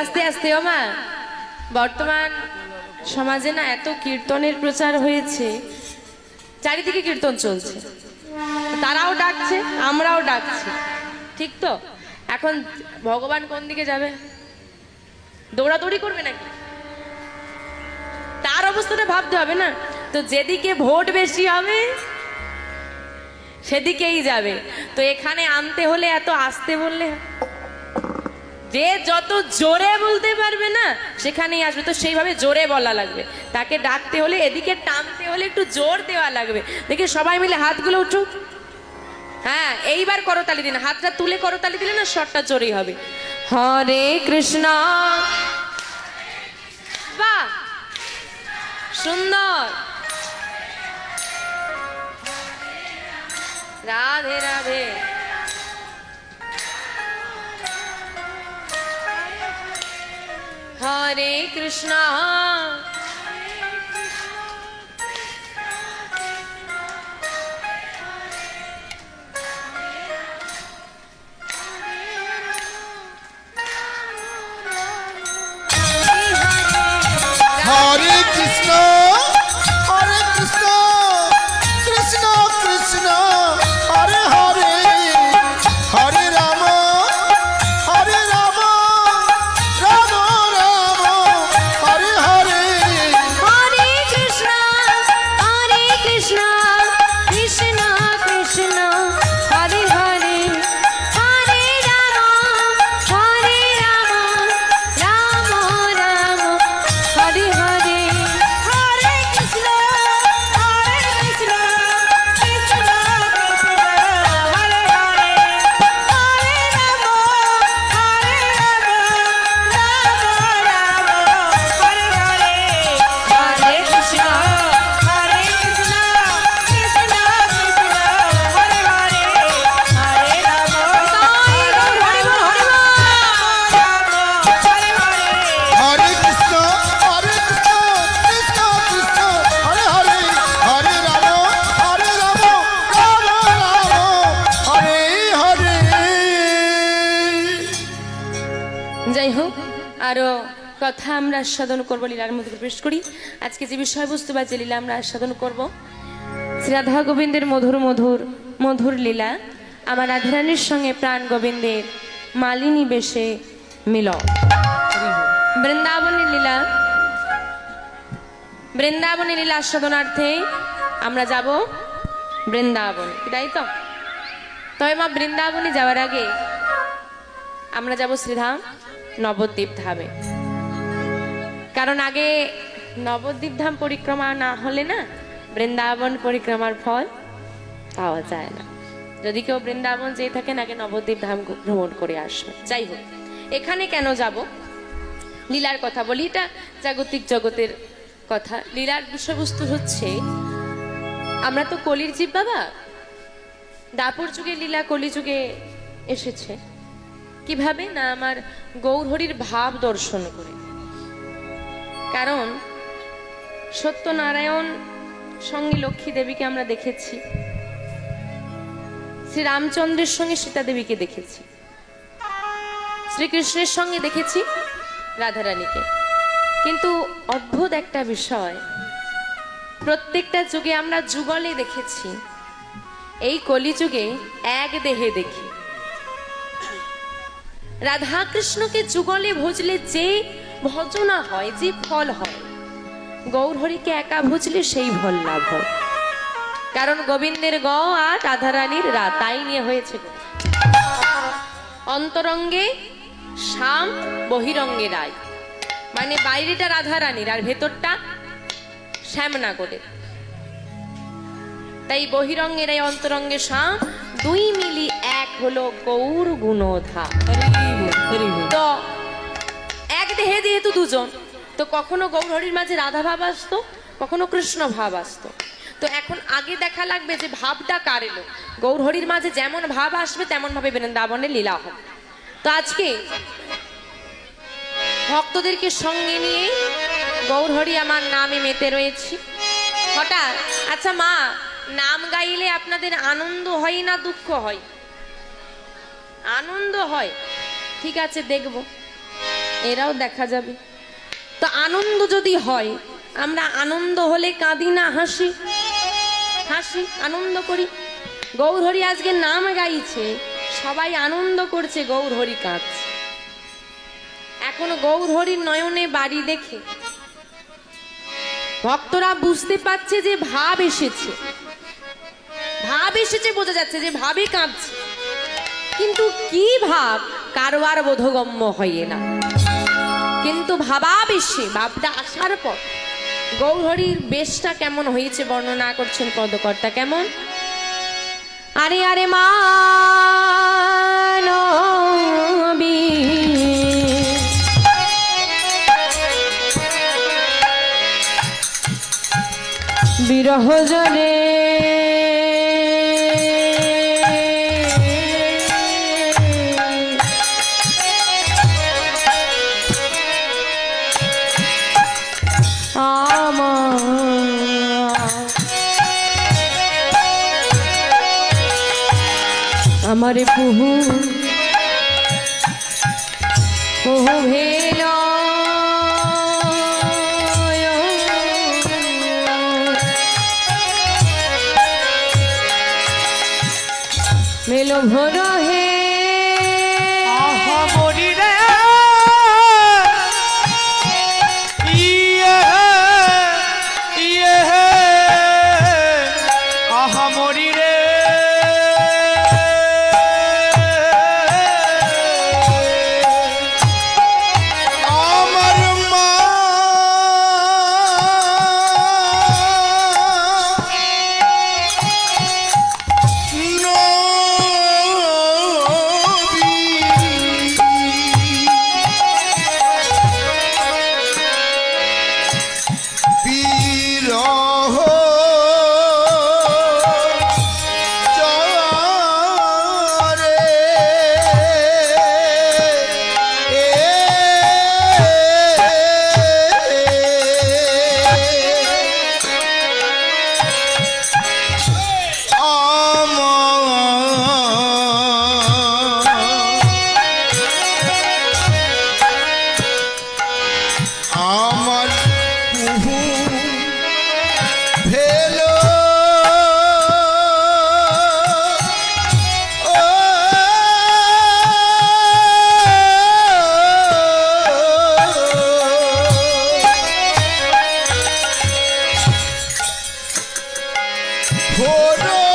আস্তে আস্তে ও মা বর্তমান সমাজে না এত কীর্তনের প্রচার হয়েছে, চারিদিকে কীর্তন চলছে। তারাও ডাকছে, আমরাও ডাকছি। ঠিক তো? এখন ভগবান কোন দিকে যাবে? দৌড়াদৌড়ি করবে নাকি? তার অবস্থাটা ভাবতে হবে না। তো যেদিকে ভোট বেশি হবে, সেদিকেই যাবে। তো এখানে আনতে হলে এত আসতে বললে? যে যত জোরে বলতে পারবে না, সেখানেই আসবে। তো সেইভাবে জোরে বলা লাগবে। তাকে ডাকতে হলে, এদিকে টানতে হলে একটু জোর দেওয়া লাগবে। দেখি সবাই মিলে হাতগুলো উঠুক হ্যাঁ এইবার করতালি দিন। হাতটা তুলে করতালি দিলে না শটটা জোরেই হবে। হরে কৃষ্ণ। বাহ! সুন্দর। রাধে রাধে। হরে কৃষ্ণ কথা আমরা আস্বাদন করব, লীলার মধ্যে প্রবেশ করি। আজকে যে বিষয়বস্তু বা যে লীলা আমরা আস্বাদন করব রাধা গোবিন্দের মধুর মধুর মধুর লীলা। আমার রাধারানীর সঙ্গে প্রাণ গোবিন্দের মালিনী বেশে মিল বৃন্দাবনের লীলা। বৃন্দাবনের লীলা আস্বাদনার্থে আমরা যাব বৃন্দাবন। তাই তো? তবে মা, বৃন্দাবনে যাওয়ার আগে আমরা যাব শ্রীধাম নবদ্বীপ ধামে। কারণ আগে নবদ্বীপ ধাম পরিক্রমা না হলে না বৃন্দাবন পরিক্রমার ফল পাওয়া যায় না। যদি কেউ বৃন্দাবন যেয়ে থাকেন, আগে নবদ্বীপ ধাম ভ্রমণ করে আসবে যাই হোক, এখানে কেন যাব? লীলার কথা বলি, এটা জাগতিক জগতের কথা। লীলার বিষয়বস্তু হচ্ছে, আমরা তো কলির জীব বাবা। দাপর যুগে লীলা কলি যুগে এসেছে। কীভাবে? না আমার গৌরহরির ভাব দর্শন করে। কারণ সত্যনারায়ণ সঙ্গে লক্ষ্মী দেবীকে আমরা দেখেছি। শ্রী রামচন্দ্রের সঙ্গে সীতা দেবীকে দেখেছি। শ্রীকৃষ্ণের সঙ্গে দেখেছি রাধারানীকে। কিন্তু অদ্ভুত একটা বিষয়, প্রত্যেকটা যুগে আমরা যুগলে দেখেছি। এই কলিযুগে এক দেহে দেখি। রাধা কৃষ্ণকে যুগলে ভজলে যে ভজনা হয় যে ফল হয়। গৌরহরিকে একা ভজলে সেই ফল লাভ হয়। কারণ গোবিন্দের গ আর রাধারানীর রা তাই নিয়ে হয়েছে অন্তরঙ্গে শ্যাম বহিরঙ্গে রায়। মানে বাইরেটা রাধারানীর আর ভেতরটা শ্যামনাগরের। তাই বহিরঙ্গের এই অন্তরঙ্গে শাম দুই মিলি এক হলো গৌর গুণধা তো দেহে যেহেতু দুজন, তো কখনো গৌরহরির মাঝে রাধা ভাব আসতো, কখনো কৃষ্ণ ভাব আসতো। তো এখন আগে দেখা লাগবে যে ভাবটা কার এলো? গৌরহরির মাঝে যেমন ভাব আসবে তেমন ভাবে বৃন্দাবনের লীলা হবে। তো আজকে ভক্তদেরকে সঙ্গে নিয়ে গৌরহরি আমার নামে মেতে রয়েছি। হঠাৎ আচ্ছা মা, নাম গাইলে আপনাদের আনন্দ হয় না দুঃখ হয়? আনন্দ হয়। ঠিক আছে, দেখব। এরাও দেখা যাবে। তো আনন্দ যদি হয়, আমরা আনন্দ হলে কাঁদি না, হাসি। হাসি, আনন্দ করি। গৌরহরি আজকে নাম গাইছে, সবাই আনন্দ করছে, গৌরহরি কাঁদছে। এখনও গৌরহরির নয়নে বাড়ি দেখে। ভক্তরা বুঝতে পারছে যে ভাব এসেছে। ভাব এসেছে বোঝা যাচ্ছে যে ভাবে কাঁদছে। কিন্তু কি ভাব, কারও আর বোধগম্য হয় না। কিন্তু ভাবা ভাবাবেশে, ভাবটা আসার পর। গৌরহরির বেশটা কেমন হয়েছে বর্ণনা করছেন পদকর্তা, কেমন? আরে আরে মানবী বিরহ জনে আমার পুহু পুহু ভেল মেলো ভোর ভোর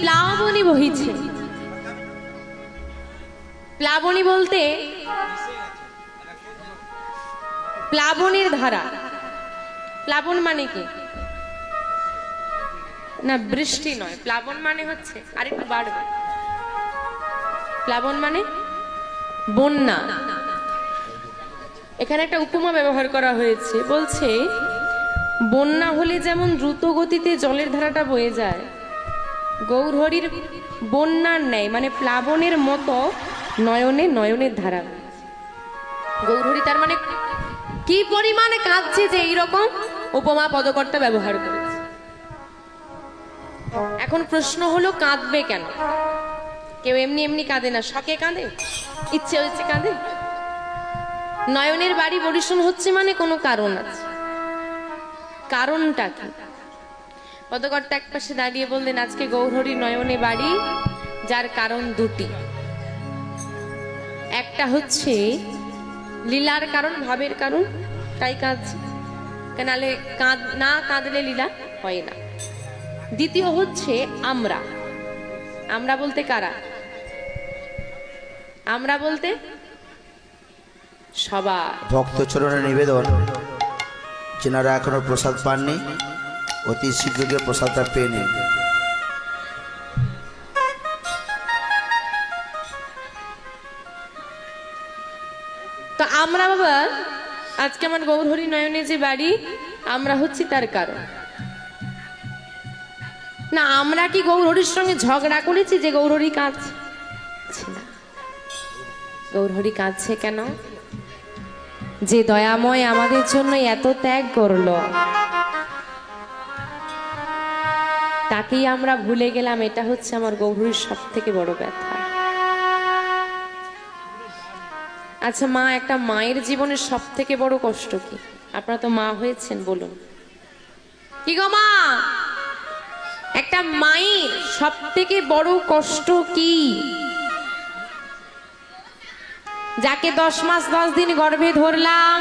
প্লাবনী বহিছে। প্লাবনী বলতে প্লাবনের ধারা। প্লাবন মানে কি? না, বৃষ্টি নয়। প্লাবন মানে হচ্ছে আরেকটু বাড়বে। প্লাবন মানে বন্যা। এখানে একটা উপমা ব্যবহার করা হয়েছে। বলছে, বন্যা হলে যেমন দ্রুত গতিতে জলের ধারাটা বয়ে যায় গৌরহরির বন্যার ন্যায় মানে প্লাবনের মতো নয়নে নয়নের ধারা। গৌরহরি তার মানে কি পরিমাণে কাঁদছে যে এইরকম উপমা পদকর্তা ব্যবহার করেছে? এখন প্রশ্ন হলো, কাঁদবে কেন? কেউ এমনি এমনি কাঁদে না, শখে কাঁদে? ইচ্ছে হচ্ছে কাঁদে? নয়নের বাড়ি বরিশন হচ্ছে মানে কোনো কারণ আছে। কারণটা কি? পদকর্তা এক পাশে দাঁড়িয়ে বললেন, আজকে গৌরহরি নয়নে বাড়ি, যার কারণ দুটি। একটা হচ্ছে লীলার কারণ, ভাবের কারণ, তাই কাঁদছে। কেনালে কাঁদ, না কাঁদলে লীলা হয় না। দ্বিতীয় হচ্ছে আমরা। আমরা বলতে কারা? আমরা বলতে সবার। ভক্তচরণের নিবেদন। যেনারা এখনও প্রসাদ পাননি অতি শীঘ্র গিয়ে প্রসাদটা পেয়ে নিন। তো আমরা বাবা, আজকে আমার গৌরহরি নয়নে যে বাড়ি, আমরা হচ্ছি তার কারণ। না, আমরা কি গৌরহরির সঙ্গে ঝগড়া করেছি যে গৌরহরি কাঁদছে? না। গৌরহরি কাঁদছে কেন? যে দয়াময় আমাদের জন্য এত ত্যাগ করল। তাকেই আমরা ভুলে গেলাম, এটা হচ্ছে আমার গৌরহরির সব থেকে বড় ব্যথা। আচ্ছা মা, একটা মায়ের জীবনের সব থেকে বড় কষ্ট কি? আপনারা তো মা হয়েছেন, বলুন। কি গো মা? একটা মায়ের সব থেকে বড় কষ্ট কি? যাকে দশ মাস দশ দিন গর্ভে ধরলাম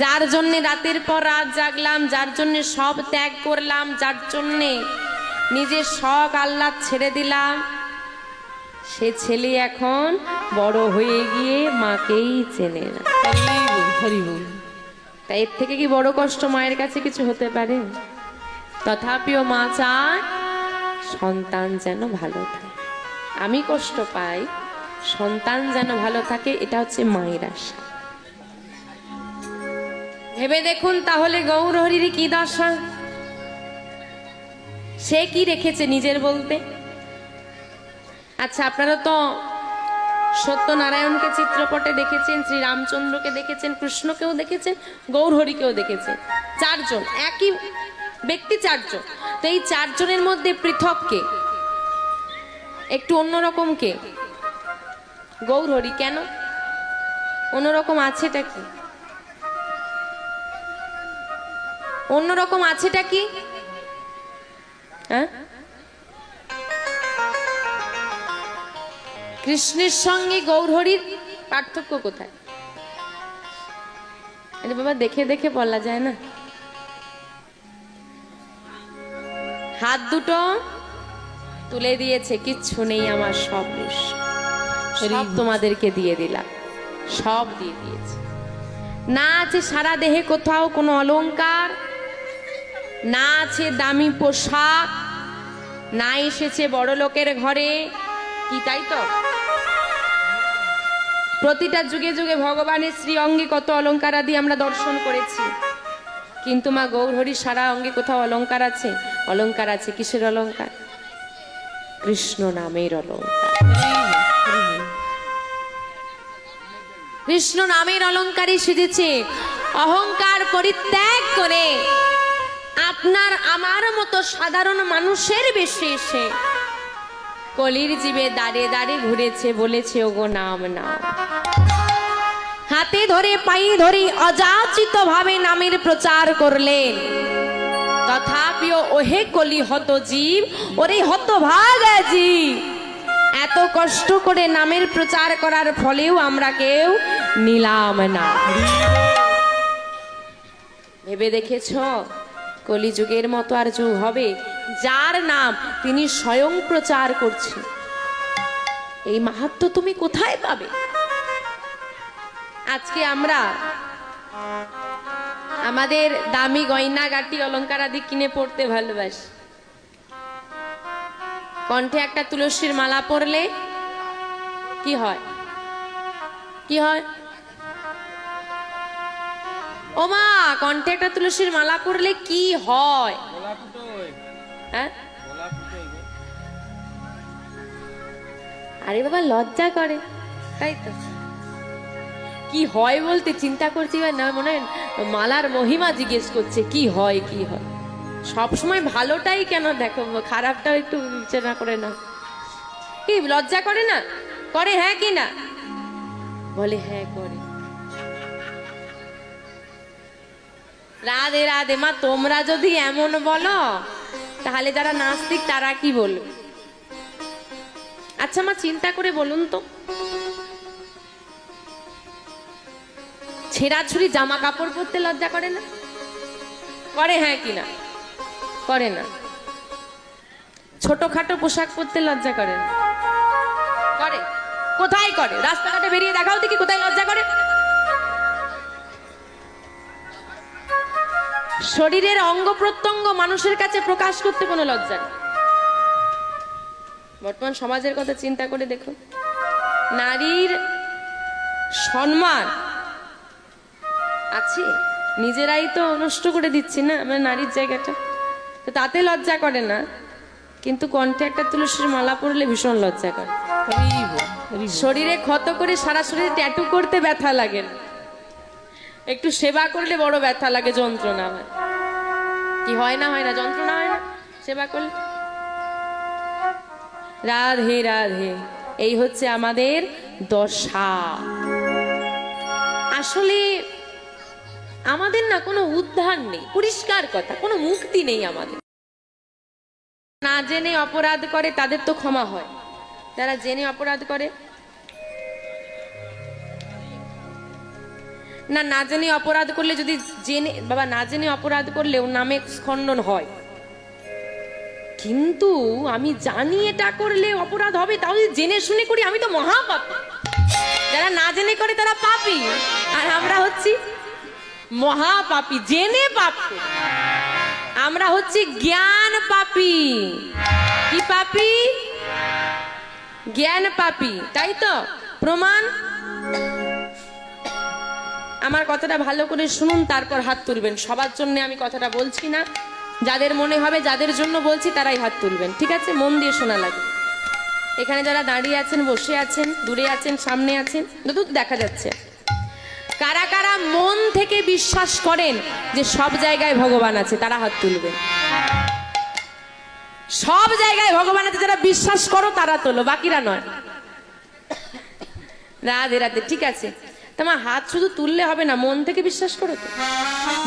যার জন্যে রাতের পর রাত জাগলাম যার জন্যে সব ত্যাগ করলাম যার জন্যে নিজের শখ আহ্লাদ ছেড়ে দিলাম। সে ছেলে এখন বড় হয়ে গিয়ে মাকেই চেনে না। তাই এর থেকে কি বড় কষ্ট মায়ের কাছে কিছু হতে পারে? তথাপিও মা চায় সন্তান যেন ভালো থাকে। আমি কষ্ট পাই সন্তান যেন ভালো থাকে এটা হচ্ছে মায়ের আশা। ভেবে দেখুন তাহলে গৌরহরির কি দশা? সে কি রেখেছে নিজের বলতে? আচ্ছা আপনারা তো সত্যনারায়ণকে চিত্রপটে দেখেছেন শ্রী রামচন্দ্রকে দেখেছেন, কৃষ্ণকেও দেখেছেন, গৌরহরিকেও দেখেছেন। চারজন, একই ব্যক্তি চারজন। তো এই চারজনের মধ্যে পৃথক কে? একটু অন্যরকম কে? গৌরহরি কেন? অন্যরকম আছেটা কি? অন্যরকম আছেটা কি? হ্যাঁ? কৃষ্ণের সঙ্গে গৌরহরির পার্থক্য কোথায়? আরে বাবা দেখে দেখে বলা যায় না। হাত দুটো তুলে দিয়েছে কিচ্ছু নেই আমার সব সব তোমাদেরকে দিয়ে দিলাম। সব দিয়ে দিয়েছে। না আছে সারা দেহে কোথাও কোনো অলংকার না আছে দামি পোশাক, না এসেছে বড় লোকের ঘরে। কি তাই তো? প্রতিটা যুগে যুগে ভগবানের শ্রী অঙ্গে কত অলংকার আদি আমরা দর্শন করেছি। কিন্তু মা গৌরহরি সারা অঙ্গে কোথাও অলংকার আছে? অলংকার আছে কিসের অলংকার কৃষ্ণ নামের অলংকার কৃষ্ণ নামের অলংকারই সেজেছে। অহংকার পরিত্যাগ করে আপনার আমার মতো সাধারণ মানুষের বেশে এসে। কলির জীবে দাঁড়িয়ে দাঁড়িয়ে ঘুরেছে, বলেছে, ওগো, নাম নাম হাতে ধরে, পায়ে ধরে অযাচিত ভাবে নামের প্রচার করলেন। তথাপিও, ওহে কলি হত জীব ওরে হত ভাগ জীব, এত কষ্ট করে নামের প্রচার করার ফলেও আমরা কেউ নিলাম না। ভেবে দেখেছ? কলিযুগের মতো আর যুগ হবে, যার নাম তিনি স্বয়ং প্রচার করছেন এই মাহাত্ম তুমি কোথায় পাবে? আজকে আমরা আমাদের দামি গয়না, গাটি, অলংকার আদি কিনে পড়তে ভালোবাসি। কণ্ঠে একটা তুলসীর মালা পরলে কি হয়? কি হয়? ও মা কণ্ঠে একটা তুলসীর মালা পরলে কি হয়? হ্যাঁ? আরে বাবা, লজ্জা করে। তাই তো। কি হয় বলতে চিন্তা করছি বা না, মনে মালার মহিমা জিজ্ঞেস করছে, কি হয় কি হয়? সব সময় ভালোটাই কেন দেখো, খারাপটাও একটু বিবেচনা করে না কি, লজ্জা করে না? করে হ্যাঁ কি না? বলে হ্যাঁ করে। রাধে রাধে, মা, তোমরা যদি এমন বলো, তাহলে যারা নাস্তিক, তারা কি বলবে? আচ্ছা মা, চিন্তা করে বলুন তো। ছেঁড়া ছুরি জামা কাপড় পরতে লজ্জা করে না? করে হ্যাঁ কি না? করে না। ছোটখাটো পোশাক পরতে লজ্জা করে না। করে। কোথায় করে? রাস্তাঘাটে বেরিয়ে দেখাও দেখি কোথায় লজ্জা করে। শরীরের অঙ্গ প্রত্যঙ্গ মানুষের কাছে প্রকাশ করতে কোনো লজ্জা নেই। বর্তমান সমাজের কথা চিন্তা করে দেখুন। নারীর সম্মান আছে নিজেরাই তো নষ্ট করে দিচ্ছি না আমরা নারীর জায়গাটা। তো তাতে লজ্জা করে না কিন্তু কণ্ঠে একটা তুলসীর মালা পরলে ভীষণ লজ্জা করে। শরীরে ক্ষত করে সারা শরীরে ট্যাটু করতে ব্যথা লাগে না। একটু সেবা করলে বড় ব্যথা লাগে যন্ত্রণা। কি হয় না হয় না, যন্ত্রণা হয় না? সেবা করলে? রাধে রাধে। এই হচ্ছে আমাদের দশা। আসলে আমাদের না কোনো উদ্ধার নেই, পরিষ্কার কথা, কোনো মুক্তি নেই আমাদের। না জেনে অপরাধ করে, তাদের তো ক্ষমা হয়। যারা জেনে অপরাধ করে না না জেনে অপরাধ করলে যদি জেনে, বাবা, না জেনে অপরাধ করলেও নামে খণ্ডন হয়। কিন্তু আমি জানি এটা করলে অপরাধ হবে, তাও যদি জেনে শুনে করি, আমি তো মহাপাপী। যারা না জেনে করে তারা পাপি। আর আমরা হচ্ছি মহাপাপী, জেনে পাপ আমরা হচ্ছি জ্ঞান পাপী। কি পাপী? জ্ঞান পাপী, তাই তো? প্রমাণ? আমার কথাটা ভালো করে শুনুন, তারপর হাত তুলবেন। সবার জন্য আমি কথাটা বলছি না। যাদের মনে হবে, যাদের জন্য বলছি, তারাই হাত তুলবেন, ঠিক আছে? মন দিয়ে শোনা লাগে। এখানে যারা দাঁড়িয়ে আছেন, বসে আছেন, দূরে আছেন, সামনে আছেন, দুটো দেখা যাচ্ছে। কারা কারা মন থেকে বিশ্বাস করেন যে সব জায়গায় ভগবান আছে, তারা হাত তুলবেন। সব জায়গায় ভগবান আছে, যারা বিশ্বাস করো, তারা তোলো, বাকিরা নয়। রাধে রাধে, ঠিক আছে? তোমার হাত শুধু তুললে হবে না, মন থেকে বিশ্বাস করো তো।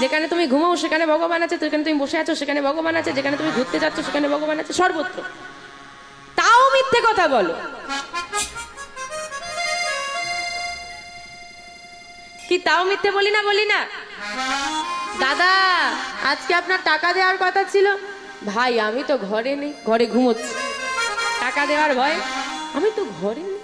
যেখানে তুমি ঘুমাও, সেখানে ভগবান আছে, যেখানে তুমি বসে আছো, সেখানে ভগবান আছে, যেখানে তুমি ঘুরতে যাচ্ছ, সেখানে ভগবান আছে, সর্বত্র। তাও মিথ্যে কথা বলো। কি তাও মিথ্যে বলি না বলি না? দাদা, আজকে আপনার টাকা দেওয়ার কথা ছিল? ভাই, আমি তো ঘরে নেই, ঘরে ঘুমোচ্ছি। টাকা দেওয়ার ভয়? আমি তো ঘরে নেই।